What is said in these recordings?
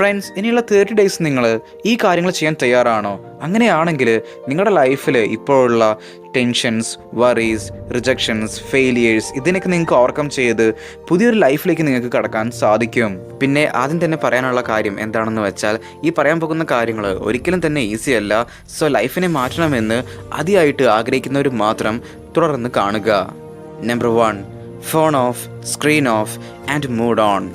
Friends ഇനിയുള്ള thirty days നിങ്ങൾ ഈ കാര്യങ്ങൾ ചെയ്യാൻ തയ്യാറാണോ? അങ്ങനെയാണെങ്കിൽ നിങ്ങളുടെ ലൈഫിൽ ഇപ്പോഴുള്ള ടെൻഷൻസ് വറീസ് റിജക്ഷൻസ് ഫെയിലിയേഴ്സ് ഇതിനൊക്കെ നിങ്ങൾക്ക് ഓവർകം ചെയ്ത് പുതിയൊരു ലൈഫിലേക്ക് നിങ്ങൾക്ക് കടക്കാൻ സാധിക്കും. പിന്നെ ആദ്യം തന്നെ പറയാനുള്ള കാര്യം എന്താണെന്ന് വെച്ചാൽ ഈ പറയാൻ പോകുന്ന കാര്യങ്ങൾ ഒരിക്കലും തന്നെ ഈസി അല്ല. സോ ലൈഫിനെ മാറ്റണമെന്ന് അതിയായിട്ട് ആഗ്രഹിക്കുന്നവർ മാത്രം തുടർന്ന് കാണുക. Number one phone off screen off and mood on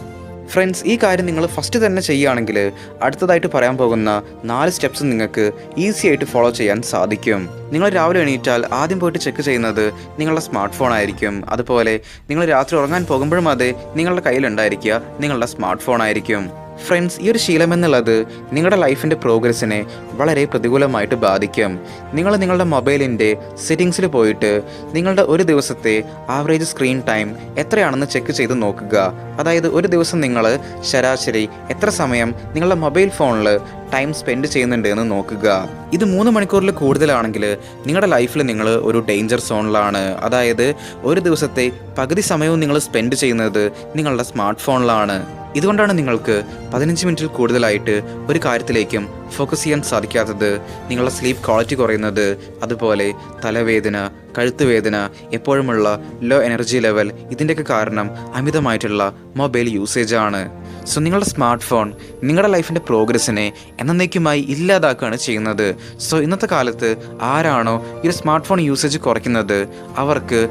friends ഈ കാര്യം നിങ്ങൾ ഫസ്റ്റ് തന്നെ ചെയ്യുകയാണെങ്കിൽ അടുത്തതായിട്ട് പറയാൻ പോകുന്ന നാല് സ്റ്റെപ്സ് നിങ്ങൾക്ക് ഈസി ആയിട്ട് ഫോളോ ചെയ്യാൻ സാധിക്കും. നിങ്ങൾ രാവിലെ എണീറ്റാൽ ആദ്യം പോയിട്ട് ചെക്ക് ചെയ്യുന്നത് നിങ്ങളുടെ സ്മാർട്ട് ഫോൺ ആയിരിക്കും. അതുപോലെ നിങ്ങൾ രാത്രി ഉറങ്ങാൻ പോകുമ്പോഴും അതെ നിങ്ങളുടെ കയ്യിലുണ്ടായിരിക്കുക നിങ്ങളുടെ സ്മാർട്ട് ഫോൺ ആയിരിക്കും. ഫ്രണ്ട്സ് ഈ ഒരു ശീലം എന്നുള്ളത് നിങ്ങളുടെ ലൈഫിന്റെ പ്രോഗ്രസ്സിനെ വളരെ പ്രതികൂലമായിട്ട് ബാധിക്കും. നിങ്ങൾ നിങ്ങളുടെ മൊബൈലിന്റെ സെറ്റിങ്സിൽ പോയിട്ട് നിങ്ങളുടെ ഒരു ദിവസത്തെ ആവറേജ് സ്ക്രീൻ ടൈം എത്രയാണെന്ന് ചെക്ക് ചെയ്ത് നോക്കുക. അതായത് ഒരു ദിവസം നിങ്ങൾ ശരാശരി എത്ര സമയം നിങ്ങളുടെ മൊബൈൽ ഫോണിൽ ടൈം സ്പെൻഡ് ചെയ്യുന്നുണ്ട് എന്ന് നോക്കുക. ഇത് മൂന്ന് മണിക്കൂറിൽ കൂടുതലാണെങ്കിൽ നിങ്ങളുടെ ലൈഫിൽ നിങ്ങൾ ഒരു ഡേഞ്ചർ സോണിലാണ് അതായത് ഒരു ദിവസത്തെ പകുതി സമയവും നിങ്ങൾ സ്പെൻഡ് ചെയ്യുന്നത് നിങ്ങളുടെ സ്മാർട്ട് ഫോണിലാണ് ഇതുകൊണ്ടാണ് നിങ്ങൾക്ക് പതിനഞ്ച് മിനിറ്റിൽ കൂടുതലായിട്ട് ഒരു കാര്യത്തിലേക്കും ഫോക്കസ് ചെയ്യാൻ സാധിക്കാത്തത്. നിങ്ങളുടെ സ്ലീപ്പ് ക്വാളിറ്റി കുറയുന്നത് അതുപോലെ തലവേദന കഴുത്തുവേദന എപ്പോഴുമുള്ള ലോ എനർജി ലെവൽ ഇതിന്റെയൊക്കെ കാരണം അമിതമായിട്ടുള്ള മൊബൈൽ യൂസേജ് ആണ്. സോ നിങ്ങളുടെ സ്മാർട്ട് ഫോൺ നിങ്ങളുടെ ലൈഫിന്റെ പ്രോഗ്രസ്സിനെ എന്നേക്കുമായി ഇല്ലാതാക്കുകയാണ് ചെയ്യുന്നത്. സോ ഇന്നത്തെ കാലത്ത് ആരാണോ ഈ ഒരു സ്മാർട്ട് ഫോൺ യൂസേജ് കുറയ്ക്കുന്നത് അവർക്ക്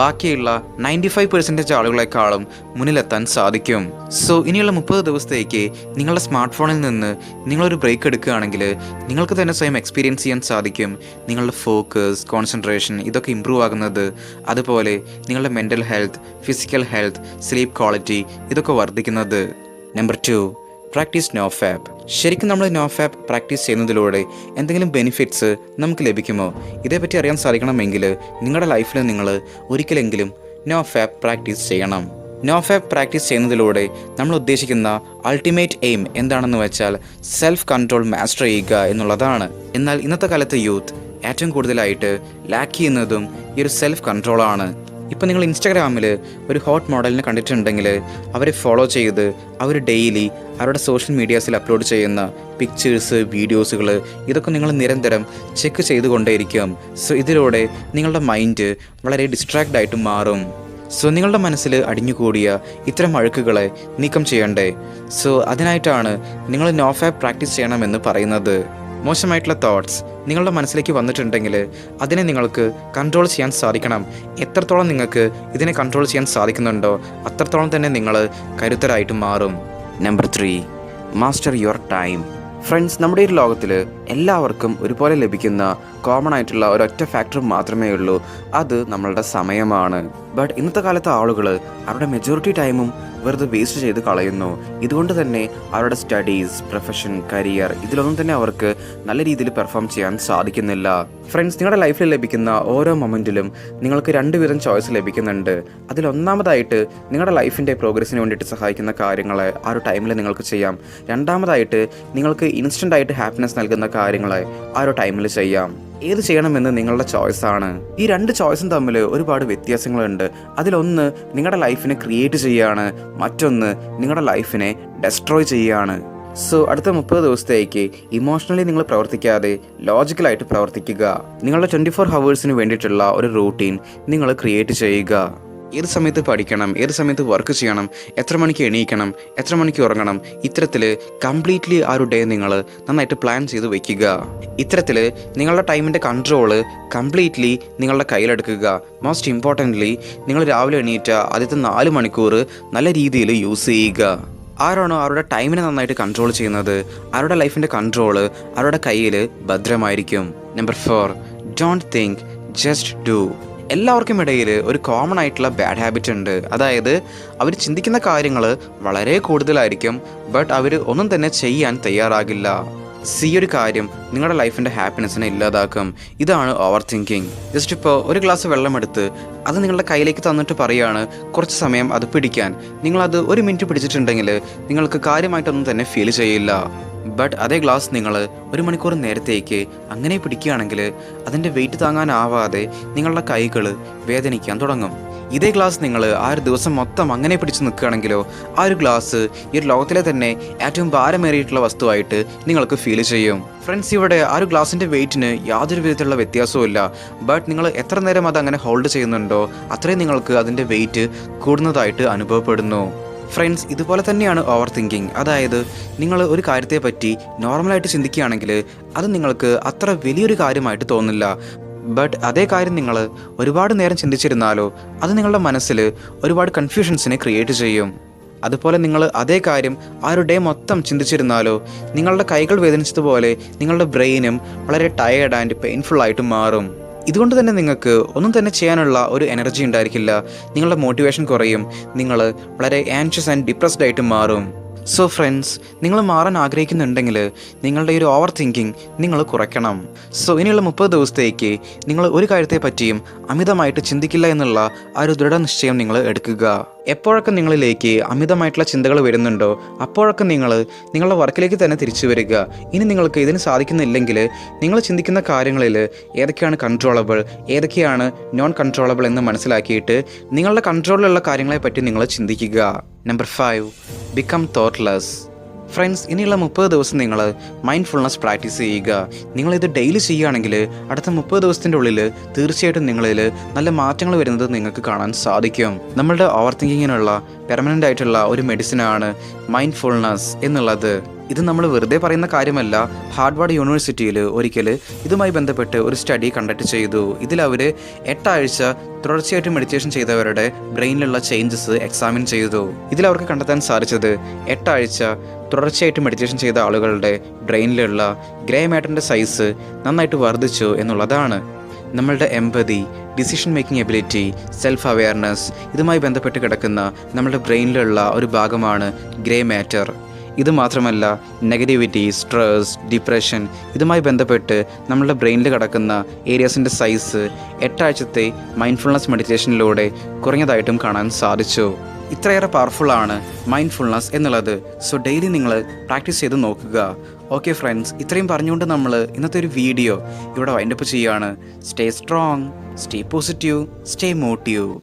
ബാക്കിയുള്ള നയന്റി ഫൈവ് പെർസെന്റേജ് ആളുകളെക്കാളും മുന്നിലെത്താൻ സാധിക്കും. സോ ഇനിയുള്ള മുപ്പത് ദിവസത്തേക്ക് നിങ്ങളുടെ സ്മാർട്ട് ഫോണിൽ നിന്ന് നിങ്ങളൊരു ബ്രേക്ക് എടുക്കുകയാണെങ്കിൽ നിങ്ങൾക്ക് തന്നെ സ്വയം എക്സ്പീരിയൻസ് ചെയ്യാൻ സാധിക്കും. നിങ്ങളുടെ ഫോക്കസ് കോൺസെൻട്രേഷൻ ഇതൊക്കെ ഇമ്പ്രൂവ് ആകുന്നത്. അതുപോലെ നിങ്ങളുടെ mental health physical health sleep quality ഇതൊക്കെ വർദ്ധിക്കുന്നത്. Number two practice no fap ശരിക്കും നമ്മൾ നോ ഫാബ് പ്രാക്ടീസ് ചെയ്യുന്നതിലൂടെ എന്തെങ്കിലും ബെനിഫിറ്റ്സ് നമുക്ക് ലഭിക്കുമോ? ഇതേപ്പറ്റി അറിയാൻ സാധിക്കണമെങ്കിൽ നിങ്ങളുടെ ലൈഫിൽ നിങ്ങൾ ഒരിക്കലെങ്കിലും നോ ഫാബ് പ്രാക്ടീസ് ചെയ്യണം. നോ ഫാബ് പ്രാക്ടീസ് ചെയ്യുന്നതിലൂടെ നമ്മൾ ഉദ്ദേശിക്കുന്ന അൾട്ടിമേറ്റ് എയിം എന്താണെന്ന് വെച്ചാൽ സെൽഫ് കൺട്രോൾ മാസ്റ്റർ ചെയ്യുക എന്നുള്ളതാണ്. എന്നാൽ ഇന്നത്തെ കാലത്തെ യൂത്ത് ഏറ്റവും കൂടുതലായിട്ട് ലാക്ക് ചെയ്യുന്നതും ഈ ഒരു സെൽഫ് കൺട്രോളാണ് ഇപ്പം നിങ്ങൾ ഇൻസ്റ്റാഗ്രാമിൽ ഒരു ഹോട്ട് മോഡലിനെ കണ്ടിട്ടുണ്ടെങ്കിൽ അവരെ ഫോളോ ചെയ്ത് അവർ ഡെയിലി അവരുടെ സോഷ്യൽ മീഡിയാസിൽ അപ്ലോഡ് ചെയ്യുന്ന പിക്ചേഴ്സ് വീഡിയോസുകൾ ഇതൊക്കെ നിങ്ങൾ നിരന്തരം ചെക്ക് ചെയ്തുകൊണ്ടേയിരിക്കും. സോ ഇതിലൂടെ നിങ്ങളുടെ മൈൻഡ് വളരെ ഡിസ്ട്രാക്റ്റ് ആയിട്ട് മാറും. സോ നിങ്ങളുടെ മനസ്സിൽ അടിഞ്ഞുകൂടിയ ഇത്തരം അഴുക്കുകളെ നീക്കം ചെയ്യണ്ടേ? സോ അതിനായിട്ടാണ് നിങ്ങൾ നോഫാബ് പ്രാക്ടീസ് ചെയ്യണമെന്ന് പറയുന്നത്. മോശമായിട്ടുള്ള തോട്ട്സ് നിങ്ങളുടെ മനസ്സിലേക്ക് വന്നിട്ടുണ്ടെങ്കിൽ അതിനെ നിങ്ങൾക്ക് കൺട്രോൾ ചെയ്യാൻ സാധിക്കണം. എത്രത്തോളം നിങ്ങൾക്ക് ഇതിനെ കൺട്രോൾ ചെയ്യാൻ സാധിക്കുന്നുണ്ടോ അത്രത്തോളം തന്നെ നിങ്ങൾ കരുത്തരായിട്ട് മാറും. Number three master your time friends നമ്മുടെ ഈ ലോകത്തിൽ എല്ലാവർക്കും ഒരുപോലെ ലഭിക്കുന്ന കോമൺ ആയിട്ടുള്ള ഒരൊറ്റ ഫാക്ടർ മാത്രമേ ഉള്ളൂ. അത് നമ്മളുടെ സമയമാണ്. ബട്ട് ഇന്നത്തെ കാലത്തെ ആളുകൾ അവരുടെ മെജോറിറ്റി ടൈമും വെറുതെ വേസ്റ്റ് ചെയ്ത് കളയുന്നു. ഇതുകൊണ്ട് തന്നെ അവരുടെ സ്റ്റഡീസ് പ്രൊഫഷൻ കരിയർ ഇതിലൊന്നും തന്നെ അവർക്ക് നല്ല രീതിയിൽ പെർഫോം ചെയ്യാൻ സാധിക്കുന്നില്ല. ഫ്രണ്ട്സ് നിങ്ങളുടെ ലൈഫിൽ ലഭിക്കുന്ന ഓരോ മൊമെന്റിലും നിങ്ങൾക്ക് രണ്ടുവിധം ചോയ്സ് ലഭിക്കുന്നുണ്ട്. അതിലൊന്നാമതായിട്ട് നിങ്ങളുടെ ലൈഫിന്റെ പ്രോഗ്രസ്സിന് വേണ്ടിയിട്ട് സഹായിക്കുന്ന കാര്യങ്ങൾ ആ ഒരു ടൈമിൽ നിങ്ങൾക്ക് ചെയ്യാം. രണ്ടാമതായിട്ട് നിങ്ങൾക്ക് ഇൻസ്റ്റന്റ് ആയിട്ട് ഹാപ്പിനെസ് നൽകുന്ന കാര്യങ്ങൾ ആ ഒരു ടൈമിൽ ചെയ്യാം. ഏത് ചെയ്യണമെന്ന് നിങ്ങളുടെ ചോയ്സ് ആണ്. ഈ രണ്ട് ചോയ്സും തമ്മിൽ ഒരുപാട് വ്യത്യാസങ്ങളുണ്ട്. അതിലൊന്ന് നിങ്ങളുടെ ലൈഫിനെ ക്രിയേറ്റ് ചെയ്യുകയാണ് മറ്റൊന്ന് നിങ്ങളുടെ ലൈഫിനെ ഡെസ്ട്രോയ് ചെയ്യുകയാണ് സോ അടുത്ത മുപ്പത് ദിവസത്തേക്ക് ഇമോഷണലി നിങ്ങൾ പ്രവർത്തിക്കാതെ ലോജിക്കലായിട്ട് പ്രവർത്തിക്കുക. നിങ്ങളുടെ ട്വന്റി ഫോർ ഹവേഴ്സിന് വേണ്ടിയിട്ടുള്ള ഒരു റൂട്ടീൻ നിങ്ങൾ ക്രിയേറ്റ് ചെയ്യുക. ഏത് സമയത്ത് പഠിക്കണം? ഏത് സമയത്ത് വർക്ക് ചെയ്യണം? എത്ര മണിക്ക് എണീക്കണം? എത്ര മണിക്ക് ഉറങ്ങണം? ഇത്തരത്തിൽ കംപ്ലീറ്റ്ലി ആ ഒരു ഡേ നിങ്ങൾ നന്നായിട്ട് പ്ലാൻ ചെയ്ത് വയ്ക്കുക ഇത്തരത്തിൽ നിങ്ങളുടെ ടൈമിന്റെ കൺട്രോൾ കംപ്ലീറ്റ്ലി നിങ്ങളുടെ കയ്യിലെടുക്കുക. മോസ്റ്റ് ഇമ്പോർട്ടന്റ്ലി നിങ്ങൾ രാവിലെ എണീറ്റ ആദ്യത്തെ നാല് മണിക്കൂർ നല്ല രീതിയിൽ യൂസ് ചെയ്യുക. ആരാണോ അവരുടെ ടൈമിനെ നന്നായിട്ട് കൺട്രോൾ ചെയ്യുന്നത്? അവരുടെ ലൈഫിന്റെ കൺട്രോൾ അവരുടെ കയ്യിൽ ഭദ്രമായിരിക്കും? Number four don't think just do എല്ലാവർക്കും ഇടയിൽ ഒരു കോമൺ ആയിട്ടുള്ള ബാഡ് ഹാബിറ്റ് ഉണ്ട്. അതായത് അവർ ചിന്തിക്കുന്ന കാര്യങ്ങൾ വളരെ കൂടുതലായിരിക്കും ബട്ട് അവർ ഒന്നും തന്നെ ചെയ്യാൻ തയ്യാറാകില്ല. സി ഒരു കാര്യം നിങ്ങളുടെ ലൈഫിന്റെ ഹാപ്പിനെസ്സിനെ ഇല്ലാതാക്കും. ഇതാണ് ഓവർ തിങ്കിങ് ജസ്റ്റ് ഇപ്പോൾ ഒരു ഗ്ലാസ് വെള്ളമെടുത്ത് അത് നിങ്ങളുടെ കയ്യിലേക്ക് തന്നിട്ട് പറയുകയാണ് കുറച്ച് സമയം അത് പിടിക്കാൻ. നിങ്ങളത് ഒരു മിനിറ്റ് പിടിച്ചിട്ടുണ്ടെങ്കിൽ നിങ്ങൾക്ക് കാര്യമായിട്ടൊന്നും തന്നെ ഫീൽ ചെയ്യില്ല. ബട്ട് അതേ ഗ്ലാസ് നിങ്ങൾ ഒരു മണിക്കൂർ നേരത്തേക്ക് അങ്ങനെ പിടിക്കുകയാണെങ്കിൽ അതിന്റെ വെയിറ്റ് താങ്ങാനാവാതെ നിങ്ങളുടെ കൈകൾ വേദനിക്കാൻ തുടങ്ങും. ഇതേ ഗ്ലാസ് നിങ്ങൾ ആ ഒരു ദിവസം മൊത്തം അങ്ങനെ പിടിച്ച് നിൽക്കുകയാണെങ്കിലോ ആ ഒരു ഗ്ലാസ് ഈ ഒരു ലോകത്തിലെ തന്നെ ഏറ്റവും ഭാരമേറിയിട്ടുള്ള വസ്തുവായിട്ട് നിങ്ങൾക്ക് ഫീൽ ചെയ്യും. ഫ്രണ്ട്സ് ഇവിടെ ആ ഒരു ഗ്ലാസിന്റെ വെയിറ്റിന് യാതൊരു വിധത്തിലുള്ള വ്യത്യാസവും ഇല്ല. ബട്ട് നിങ്ങൾ എത്ര നേരം അത് അങ്ങനെ ഹോൾഡ് ചെയ്യുന്നുണ്ടോ അത്രയും നിങ്ങൾക്ക് അതിന്റെ വെയിറ്റ് കൂടുന്നതായിട്ട് അനുഭവപ്പെടുന്നു. ഫ്രണ്ട്സ് ഇതുപോലെ തന്നെയാണ് ഓവർ തിങ്കിങ് അതായത് നിങ്ങൾ ഒരു കാര്യത്തെപ്പറ്റി നോർമലായിട്ട് ചിന്തിക്കുകയാണെങ്കിൽ അത് നിങ്ങൾക്ക് അത്ര വലിയൊരു കാര്യമായിട്ട് തോന്നില്ല. ബട്ട് അതേ കാര്യം നിങ്ങൾ ഒരുപാട് നേരം ചിന്തിച്ചിരുന്നാലോ അത് നിങ്ങളുടെ മനസ്സിൽ ഒരുപാട് കൺഫ്യൂഷൻസിനെ ക്രിയേറ്റ് ചെയ്യും. അതുപോലെ നിങ്ങൾ അതേ കാര്യം ആ ഒരു ഡേ മൊത്തം ചിന്തിച്ചിരുന്നാലോ നിങ്ങളുടെ കൈകൾ വേദനിച്ചതുപോലെ നിങ്ങളുടെ ബ്രെയിനും വളരെ ടയേർഡ് ആൻഡ് പെയിൻഫുൾ ആയിട്ട് മാറും. ഇതുകൊണ്ട് തന്നെ നിങ്ങൾക്ക് ഒന്നും തന്നെ ചെയ്യാനുള്ള ഒരു എനർജി ഉണ്ടായിരിക്കില്ല. നിങ്ങളുടെ മോട്ടിവേഷൻ കുറയും. നിങ്ങൾ വളരെ ആൻഷ്യസ് ആൻഡ് ഡിപ്രസ്ഡ് ആയിട്ട് മാറും. സോ ഫ്രണ്ട്സ് നിങ്ങൾ മാറാൻ ആഗ്രഹിക്കുന്നുണ്ടെങ്കിൽ നിങ്ങളുടെ ഒരു ഓവർ തിങ്കിങ് നിങ്ങൾ കുറയ്ക്കണം. സോ ഇനിയുള്ള മുപ്പത് ദിവസത്തേക്ക് നിങ്ങൾ ഒരു കാര്യത്തെ പറ്റിയും അമിതമായിട്ട് ചിന്തിക്കില്ല എന്നുള്ള ആ ഒരു ദൃഢനിശ്ചയം നിങ്ങൾ എടുക്കുക. എപ്പോഴൊക്കെ നിങ്ങളിലേക്ക് അമിതമായിട്ടുള്ള ചിന്തകൾ വരുന്നുണ്ടോ അപ്പോഴൊക്കെ നിങ്ങൾ നിങ്ങളുടെ വർക്കിലേക്ക് തന്നെ തിരിച്ചു വരിക. ഇനി നിങ്ങൾക്ക് ഇതിന് സാധിക്കുന്നില്ലെങ്കിൽ നിങ്ങൾ ചിന്തിക്കുന്ന കാര്യങ്ങളിൽ ഏതൊക്കെയാണ് കൺട്രോളബിൾ ഏതൊക്കെയാണ് നോൺ കൺട്രോളബിൾ എന്ന് മനസ്സിലാക്കിയിട്ട് നിങ്ങളുടെ കൺട്രോളിലുള്ള കാര്യങ്ങളെ പറ്റി നിങ്ങൾ ചിന്തിക്കുക. Number five become thoughtless friends ഇനിയുള്ള മുപ്പത് ദിവസം നിങ്ങൾ മൈൻഡ്ഫുൾനെസ് പ്രാക്ടീസ് ചെയ്യുക. നിങ്ങളിത് ഡെയിലി ചെയ്യുകയാണെങ്കിൽ അടുത്ത മുപ്പത് ദിവസത്തിന്റെ ഉള്ളിൽ തീർച്ചയായിട്ടും നിങ്ങളിൽ നല്ല മാറ്റങ്ങൾ വരുന്നത് നിങ്ങൾക്ക് കാണാൻ സാധിക്കും. നമ്മളുടെ ഓവർ തിങ്കിങ്ങിനുള്ള പെർമനന്റ് ആയിട്ടുള്ള ഒരു മെഡിസിനാണ് മൈൻഡ്ഫുൾനെസ് എന്നുള്ളത്. ഇത് നമ്മൾ വെറുതെ പറയുന്ന കാര്യമല്ല. ഹാർഡ്വാർഡ് യൂണിവേഴ്സിറ്റിയിൽ ഒരിക്കൽ ഇതുമായി ബന്ധപ്പെട്ട് ഒരു സ്റ്റഡി കണ്ടക്ട് ചെയ്തു. ഇതിൽ അവർ എട്ടാഴ്ച തുടർച്ചയായിട്ട് മെഡിറ്റേഷൻ ചെയ്തവരുടെ ബ്രെയിനിലുള്ള ചേഞ്ചസ് എക്സാമിൻ ചെയ്തു. ഇതിൽ അവർക്ക് കണ്ടെത്താൻ സാധിച്ചത് എട്ടാഴ്ച തുടർച്ചയായിട്ട് മെഡിറ്റേഷൻ ചെയ്ത ആളുകളുടെ ബ്രെയിനിലുള്ള ഗ്രേ മാറ്ററിന്റെ സൈസ് നന്നായിട്ട് വർദ്ധിച്ചു എന്നുള്ളതാണ്. നമ്മളുടെ empathy decision making ability self awareness ഇതുമായി ബന്ധപ്പെട്ട് കിടക്കുന്ന നമ്മുടെ ബ്രെയിനിലുള്ള ഒരു ഭാഗമാണ് ഗ്രേ മാറ്റർ ഇത് മാത്രമല്ല നെഗറ്റിവിറ്റി സ്ട്രെസ് ഡിപ്രഷൻ ഇതുമായി ബന്ധപ്പെട്ട് നമ്മളുടെ ബ്രെയിനിൽ കിടക്കുന്ന ഏരിയാസിന്റെ സൈസ് എട്ടാഴ്ചത്തെ മൈൻഡ്ഫുൾനെസ് മെഡിറ്റേഷനിലൂടെ കുറഞ്ഞതായിട്ടും കാണാൻ സാധിച്ചു. ഇത്രയേറെ പവർഫുള്ളാണ് മൈൻഡ്ഫുൾനെസ് എന്നുള്ളത്. സോ ഡെയിലി നിങ്ങൾ പ്രാക്ടീസ് ചെയ്ത് നോക്കുക. ഓക്കെ ഫ്രണ്ട്സ് ഇത്രയും പറഞ്ഞുകൊണ്ട് നമ്മൾ ഇന്നത്തെ ഒരു വീഡിയോ ഇവിടെ വൈൻഡപ്പ് ചെയ്യുകയാണ് stay strong stay positive stay motive